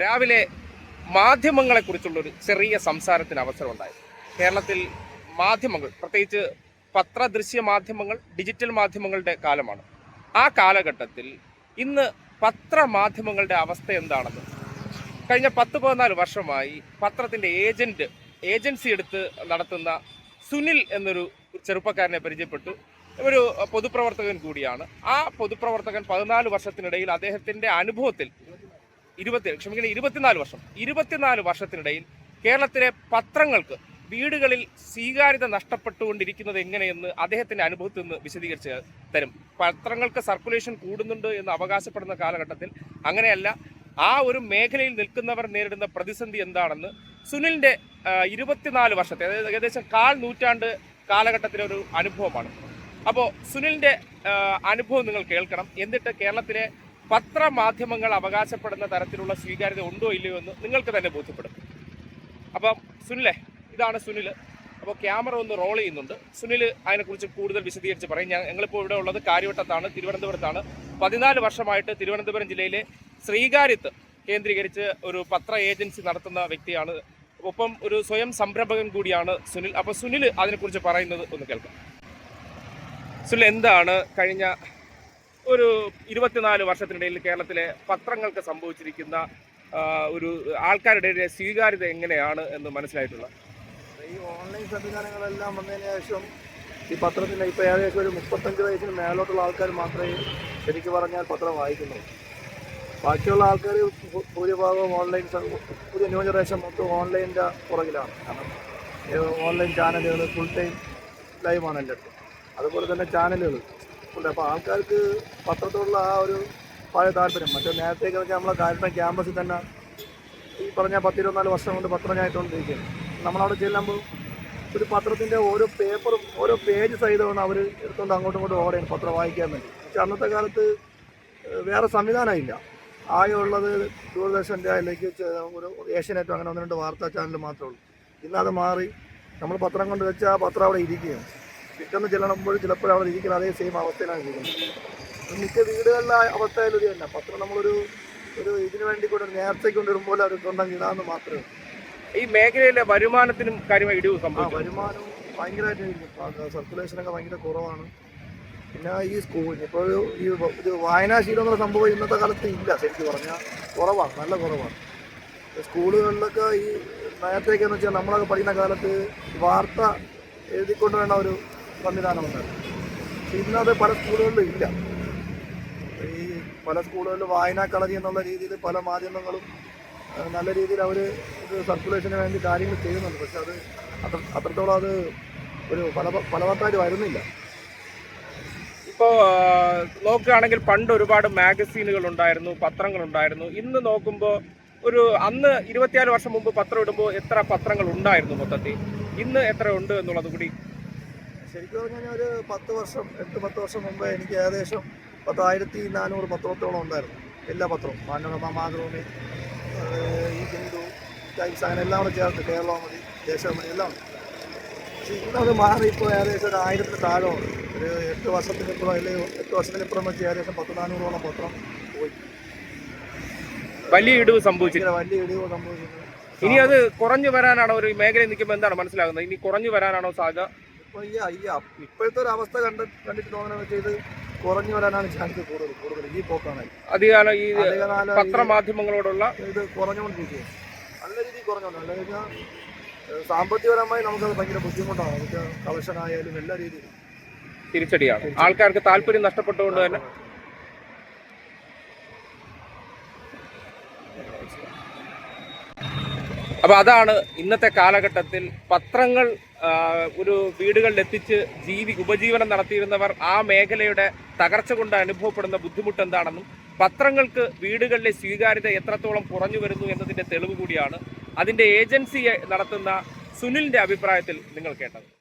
രാവിലെ മാധ്യമങ്ങളെക്കുറിച്ചുള്ളൊരു ചെറിയ സംസാരത്തിന് അവസരമുണ്ടായി കേരളത്തിൽ മാധ്യമങ്ങൾ പ്രത്യേകിച്ച് പത്രദൃശ്യ മാധ്യമങ്ങൾ ഡിജിറ്റൽ മാധ്യമങ്ങളുടെ കാലമാണ്. ആ കാലഘട്ടത്തിൽ ഇന്ന് പത്രമാധ്യമങ്ങളുടെ അവസ്ഥ എന്താണെന്ന്. കഴിഞ്ഞ പത്ത് പതിനാല് വർഷമായി പത്രത്തിന്റെ ഏജന്റ് ഏജൻസി എടുത്ത് നടത്തുന്ന സുനിൽ എന്നൊരു ചെറുപ്പക്കാരനെ പരിചയപ്പെട്ടു. ഒരു പൊതുപ്രവർത്തകൻ കൂടിയാണ്. ആ പൊതുപ്രവർത്തകൻ പതിനാല് വർഷത്തിനിടയിൽ അദ്ദേഹത്തിന്റെ അനുഭവത്തിൽ ഇരുപത്തി ക്ഷമിക്കണം ഇരുപത്തിനാല് വർഷം. ഇരുപത്തിനാല് വർഷത്തിനിടയിൽ കേരളത്തിലെ പത്രങ്ങൾക്ക് വീടുകളിൽ സ്വീകാര്യത നഷ്ടപ്പെട്ടുകൊണ്ടിരിക്കുന്നത് എങ്ങനെയെന്ന് അദ്ദേഹത്തിന്റെ അനുഭവത്തിൽ നിന്ന് വിശദീകരിച്ച് തരും. പത്രങ്ങൾക്ക് സർക്കുലേഷൻ കൂടുന്നുണ്ട് എന്ന് അവകാശപ്പെടുന്ന കാലഘട്ടത്തിൽ അങ്ങനെയല്ല ആ ഒരു മേഖലയിൽ നിൽക്കുന്നവർ നേരിടുന്ന പ്രതിസന്ധി എന്താണെന്ന് സുനിലിന്റെ ഇരുപത്തിനാല് വർഷത്തെ അതായത് ഏകദേശം കാൽ നൂറ്റാണ്ട് കാലഘട്ടത്തിലെ ഒരു അനുഭവമാണ്. അപ്പോൾ സുനിലിന്റെ അനുഭവം നിങ്ങൾ കേൾക്കണം. എന്നിട്ട് കേരളത്തിലെ പത്രമാധ്യമങ്ങൾ അവകാശപ്പെടുന്ന തരത്തിലുള്ള സ്വീകാര്യത ഉണ്ടോ ഇല്ലയോ എന്ന് നിങ്ങൾക്ക് തന്നെ ബോധ്യപ്പെടും. അപ്പം സുനിലെ ഇതാണ് സുനിൽ അപ്പോൾ ക്യാമറ ഒന്ന് റോൾ ചെയ്യുന്നുണ്ട്. സുനിൽ അതിനെക്കുറിച്ച് കൂടുതൽ വിശദീകരിച്ച് പറയും. ഞാൻ ഞങ്ങളിപ്പോൾ ഇവിടെ ഉള്ളത് കാര്യവട്ടത്താണ് തിരുവനന്തപുരത്താണ്. പതിനാല് വർഷമായിട്ട് തിരുവനന്തപുരം ജില്ലയിലെ ശ്രീകാര്യത്ത് കേന്ദ്രീകരിച്ച് ഒരു പത്ര ഏജൻസി നടത്തുന്ന വ്യക്തിയാണ്. ഒപ്പം ഒരു സ്വയം സംരംഭകൻ കൂടിയാണ് സുനിൽ. അപ്പോൾ സുനിൽ അതിനെക്കുറിച്ച് പറയുന്നത് ഒന്ന് കേൾക്കാം. സുനിൽ എന്താണ് കഴിഞ്ഞ ഒരു ഇരുപത്തിനാല് വർഷത്തിനിടയിൽ കേരളത്തിലെ പത്രങ്ങൾക്ക് സംഭവിച്ചിരിക്കുന്ന ഒരു ആൾക്കാരുടെ സ്വീകാര്യത എങ്ങനെയാണ് എന്ന് മനസ്സിലായിട്ടുള്ളത്? ഈ ഓൺലൈൻ സംവിധാനങ്ങളെല്ലാം വന്നതിന് ശേഷം ഈ പത്രത്തിന് ഇപ്പോൾ ഏകദേശം ഒരു മുപ്പത്തഞ്ച് വയസ്സിന് മേലോട്ടുള്ള ആൾക്കാർ മാത്രമേ ശരിക്കും പറഞ്ഞാൽ പത്രം വായിക്കുന്നുള്ളൂ. ബാക്കിയുള്ള ആൾക്കാർ ഭൂരിഭാഗവും ഓൺലൈൻ പുതിയ ന്യൂ ജനറേഷൻ മൊത്തം ഓൺലൈനിന്റെ പുറകിലാണ്. കാരണം ഓൺലൈൻ ചാനലുകൾ ഫുൾ ടൈം ലൈവാണ് എല്ലായിടത്തും. അതുപോലെ തന്നെ ചാനലുകൾ. ഉണ്ട്. അപ്പോൾ ആൾക്കാർക്ക് പത്രത്തോടുള്ള ആ ഒരു പഴയ താല്പര്യം മറ്റേ നേരത്തേക്ക് വെച്ചാൽ നമ്മളെ കാര്യപ്പം ക്യാമ്പസിൽ തന്നെ ഈ പറഞ്ഞ പത്തിരുപത്തിനാല് വർഷം കൊണ്ട് പത്രം ഞായിട്ടുകൊണ്ടിരിക്കുകയാണ് നമ്മളവിടെ ചെല്ലുമ്പോൾ ഒരു പത്രത്തിന്റെ ഓരോ പേപ്പറും ഓരോ പേജ് സഹിതമാണ് അവർ എടുത്തുകൊണ്ട് അങ്ങോട്ടും ഇങ്ങോട്ടും ഓടയാണ് പത്രം വായിക്കാൻ വേണ്ടി. പക്ഷെ അന്നത്തെ കാലത്ത് വേറെ സംവിധാനമില്ല. ആകെ ഉള്ളത് ദൂരദർശന്റെ അല്ലെങ്കിൽ ഒരു ഏഷ്യനെറ്റോ അങ്ങനെ ഒന്ന് രണ്ട് വാർത്താ ചാനൽ മാത്രമേ ഉള്ളൂ. ഇന്നത് മാറി. നമ്മൾ പത്രം കൊണ്ട് വെച്ചാൽ ആ പത്രം അവിടെ ഇരിക്കുകയാണ്. പിറ്റേന്ന് ചെല്ലണമ്പോൾ ചിലപ്പോൾ അവിടെ ഇരിക്കുന്ന അതേ സെയിം അവസ്ഥയിലാണ് ഇരിക്കുന്നത്. മിക്ക വീടുകളിലെ അവസ്ഥയിലും ഇത് തന്നെ. പത്രം നമ്മളൊരു ഒരു ഇതിനു വേണ്ടി കൊണ്ട് നേരത്തേക്ക് കൊണ്ടുവരുമ്പോൾ അവർ കൊണ്ടങ്ങ് ഇടാമെന്ന് മാത്രമേ. ഈ മേഖലയിലെ വരുമാനത്തിനും കാര്യമായി ഇടിവ് സംഭവം വരുമാനം ഭയങ്കരമായിട്ട് സർക്കുലേഷനൊക്കെ ഭയങ്കര കുറവാണ്. പിന്നെ ഈ സ്കൂൾ ഇപ്പോൾ ഒരു ഈ ഇത് വായനാശീലം എന്നുള്ള സംഭവം ഇന്നത്തെ കാലത്ത് ഇല്ല. ശരിക്കും പറഞ്ഞാൽ കുറവാണ് നല്ല കുറവാണ്. സ്കൂളുകളിലൊക്കെ ഈ നേരത്തേക്കെന്ന് വെച്ചാൽ നമ്മളൊക്കെ പഠിക്കുന്ന കാലത്ത് വാർത്ത എഴുതിക്കൊണ്ട് വേണ്ട ഒരു സംവിധാനമുണ്ടായിരുന്നു പക്ഷെ ഇന്നത് പല സ്കൂളുകളിലും ഇല്ല. ഈ പല സ്കൂളുകളിലും വായനാ കളരി എന്നുള്ള രീതിയിൽ പല മാധ്യമങ്ങളും നല്ല രീതിയിൽ അവർ ഇത് സർക്കുലേഷന് വേണ്ടി കാര്യങ്ങൾ ചെയ്യുന്നുണ്ട്. പക്ഷെ അത് അത്ര അത്രത്തോളം അത് ഒരു ഫല ഫലവത്തായിട്ട് വരുന്നില്ല. ഇപ്പോൾ നോക്കുകയാണെങ്കിൽ പണ്ട് ഒരുപാട് മാഗസീനുകൾ ഉണ്ടായിരുന്നു പത്രങ്ങൾ ഉണ്ടായിരുന്നു. ഇന്ന് നോക്കുമ്പോൾ ഒരു അന്ന് ഇരുപത്തിയാറ് വർഷം മുമ്പ് പത്രം ഇടുമ്പോൾ എത്ര പത്രങ്ങൾ ഉണ്ടായിരുന്നു മൊത്തത്തിൽ? ഇന്ന് എത്ര ഉണ്ട് എന്നുള്ളത് കൂടി ശരിക്കും പറഞ്ഞു കഴിഞ്ഞാൽ ഒരു പത്ത് വർഷം എട്ട് പത്ത് വർഷം മുമ്പ് എനിക്ക് ഏകദേശം പത്തായിരത്തി നാനൂറ് പത്രത്തോളം ഉണ്ടായിരുന്നു. എല്ലാ പത്രവും. മനോരമ മാതൃഭൂമി ഈ ഹിന്ദു ടൈംസ് അങ്ങനെ എല്ലാം കൂടെ ചേർത്ത് കേരളമതി ദേശമതി എല്ലാം പക്ഷേ ഇന്നത് മാറി ഇപ്പോൾ ഏകദേശം ഒരു ആയിരത്തിന് താഴെയാണ്. ഒരു എട്ട് വർഷത്തിനിപ്പുറം അല്ലെങ്കിൽ എട്ട് വർഷത്തിനിപ്പുറം വെച്ച് ഏകദേശം പത്ത് നാനൂറോളം പത്രം പോയി. വലിയ ഇടിവ് സംഭവിച്ചു വലിയ ഇടിവ് സംഭവിച്ചിട്ടുണ്ട് ഇനി അത് കുറഞ്ഞു വരാനാണോ? ഒരു മേഖല നിൽക്കുമ്പോൾ എന്താണ് മനസ്സിലാകുന്നത്? ഇനി കുറഞ്ഞു വരാനാണോ സാധ്യത? ഇപ്പോൾ ഈ ഈ ഇപ്പോഴത്തെ ഒരു അവസ്ഥ കണ്ട് കണ്ടിട്ട് തോന്നുന്നത് വെച്ചാൽ ഇത് കുറഞ്ഞു വരാനാണ് ചാൻസ് കൂടുതൽ കൂടുതൽ ഈ പോക്കാണ്. അധികാലം ഈ അധികകാലം പത്രമാധ്യമങ്ങളോടുള്ള ഇത് കുറഞ്ഞുകൊണ്ടിരിക്കുകയാണ്. നല്ല രീതിയിൽ കുറഞ്ഞുകൊണ്ട് അല്ലെന്ന് വെച്ചാൽ ഏഹ് സാമ്പത്തികപരമായി നമുക്കത് ഭയങ്കര ബുദ്ധിമുട്ടാണ്. നമുക്ക് കളക്ഷൻ ആയാലും എല്ലാ രീതിയിലും തിരിച്ചടിയാണ്. ആൾക്കാർക്ക് താല്പര്യം നഷ്ടപ്പെട്ടുകൊണ്ട് തന്നെ അപ്പോൾ അതാണ് ഇന്നത്തെ കാലഘട്ടത്തിൽ പത്രങ്ങൾ ഒരു വീടുകളിൽ എത്തിച്ച് ജീവി ഉപജീവനം നടത്തിയിരുന്നവർ ആ മേഖലയുടെ തകർച്ച കൊണ്ട് അനുഭവപ്പെടുന്ന ബുദ്ധിമുട്ട് എന്താണെന്നും പത്രങ്ങൾക്ക് വീടുകളിലെ സ്വീകാര്യത എത്രത്തോളം കുറഞ്ഞു വരുന്നു എന്നതിന്റെ തെളിവ് കൂടിയാണ് അതിന്റെ ഏജൻസി നടത്തുന്ന സുനിലിന്റെ അഭിപ്രായത്തിൽ നിങ്ങൾ കേട്ടത്.